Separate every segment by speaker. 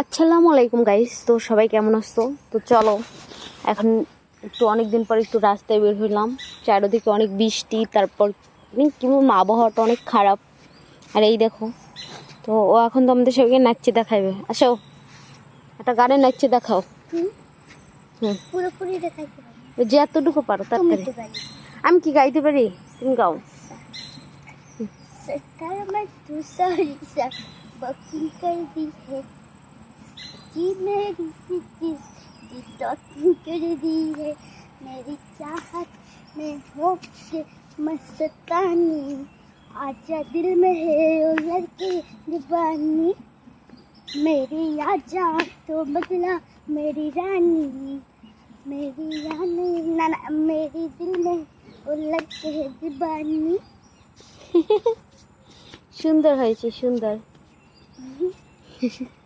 Speaker 1: আসসালামু আলাইকুম গাইস তো সবাই কেমন আসতো তো চলো এখন একটু অনেক দিন পর একটু রাস্তায় বের হইলাম। চারোদিকে অনেক বৃষ্টি তারপর মানে কেমন আবহাওয়াটা অনেক খারাপ। আর এই দেখো তো ও এখন তো আমাদের সবাইকে নাচছে দেখাবে আসো একটা গানে নাচছে দেখাও।
Speaker 2: হুম?
Speaker 1: যে এতটুকু পারো তাড়াতাড়ি আমি কি গাইতে পারি? তুমি গাও।
Speaker 2: তার कर दी है जी मेरी सिटी जी टॉकिंग कर दी है मेरी चाहत में हो के मस्तानी आजा दिल में है ओ लड़की दीवानी मेरी आजा तो बदला मेरी रानी मेरी रानी ना ना मेरी दिल में वो लड़के है दीवानी
Speaker 1: সুন্দর হয়েছে সুন্দর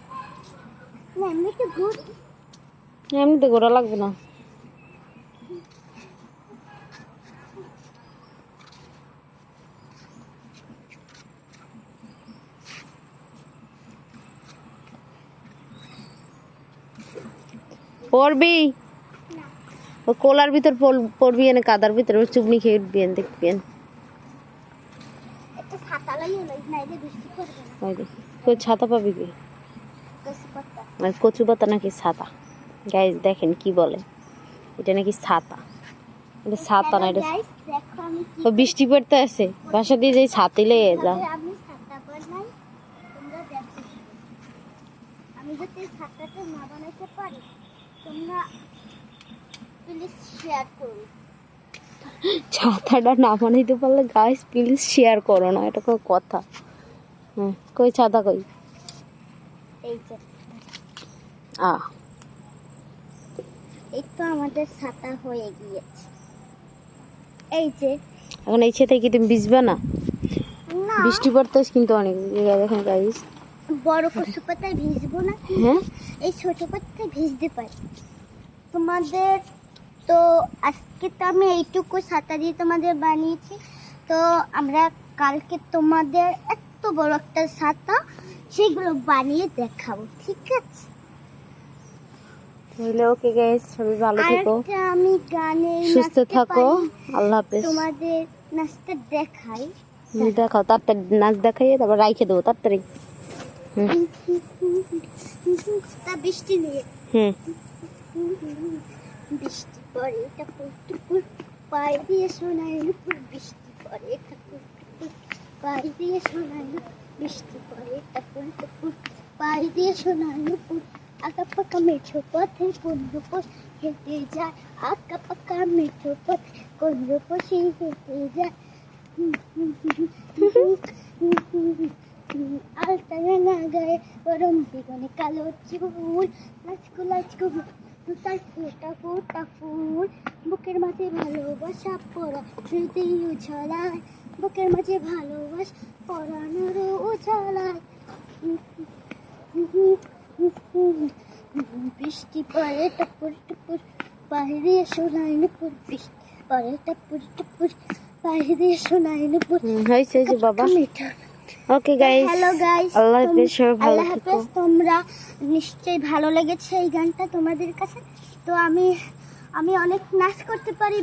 Speaker 2: ঘুর।
Speaker 1: এমনিতে গোড়া লাগবে না। পড়বি? ও কোলার ভিতর পড়- পড়বি এনে কাদার ভিতর চুবনি খেয়ে উঠবি এনে দেখবি
Speaker 2: ছাতা
Speaker 1: পাবি কি? কচু পাতা নাকি ছাতা। গাইজ দেখেন কি বলে। এটা নাকি ছাতা। এটা ছাতা না এটা বৃষ্টি পড়তে আছে। বাসা দিয়ে যাই যা
Speaker 2: ছাতা আমি যদি ছাতাটা না বানাইতে পারি তোমরা প্লিজ শেয়ার করো।
Speaker 1: ছাতাটা না বানাইতে পারলে গাইস প্লিজ শেয়ার করো না এটা কোনো কথা। হ্যাঁ কই ছাতা কই?
Speaker 2: এই এই তো আমাদের ছাতা হয়ে গিয়েছে। এই যে।
Speaker 1: এখন এই ছাতায় কি তুমি ভিজবে না?
Speaker 2: না।
Speaker 1: বৃষ্টি পড়তে কিন্তু অনেক। দেখেন গাইস
Speaker 2: বড় কচু পাতায় ভিজবো না
Speaker 1: হ্যাঁ?
Speaker 2: এই ছোট পাতায় ভিজতে পারি। তোমাদের তো আজকে তো আমি এইটুকু ছাতা দিয়ে তোমাদের বানিয়েছি। তো আমরা কালকে তোমাদের এত বড় একটা ছাতা সেগুলো বানিয়ে দেখাবো ঠিক আছে?
Speaker 1: তাহলে ওকে গাইস সবাই ভালো থেকো।
Speaker 2: আমি গানে
Speaker 1: সুস্থ থাকো। আল্লাহ হাফেজ।
Speaker 2: তোমাদের নাচতে দেখাই।
Speaker 1: দেখাও তাড়াতাড়ি নাচ দেখাইয়ে তারপর রাইখে দেবো তাড়াতাড়ি
Speaker 2: তা বৃষ্টি নিয়ে।
Speaker 1: হুম।
Speaker 2: বৃষ্টি পড়ে টাপুর টুপুর পায়ে দিয়ে শোনায় বৃষ্টি পড়ে টাপুর টুপুর পায়ে দিয়ে শোনায় নুপুর বৃষ্টি পড়ে দিয়ে শোনায় নুপুর আঁকা পাকা মেঠো পথে পোষ হেঁটে যায় আঁকা পাকা মেঠো পথে পণ্য পোষে হেঁটে যায়। আলতা রাঙা গায়ে গরম বেগুনে কালো চুল, লাচকু লাচকু তার ফোটা ফোটা ফুল, বুকের মাঝে ভালোবাসা পড়া, হৃদয় উছলায় বুকের মাঝে ভালোবাসা পড়ানোর উছলায়। বৃষ্টি পড়ে টপুর টুপুর বাইরে শোনায় নুপুর বৃষ্টি পড়ে টপুর টুপুর বাইরে শোনায় নুপুর।
Speaker 1: হয়েছে হয়েছে বাবা। ওকে গাইস
Speaker 2: হ্যালো গাইস
Speaker 1: আল্লাহ হাফেজ সবাই ভালো
Speaker 2: আল্লাহ
Speaker 1: থেকো।
Speaker 2: হাফেজ তোমরা নিশ্চয়ই ভালো লেগেছে এই গানটা তোমাদের কাছে। তো আমি আমি অনেক নাচ করতে পারি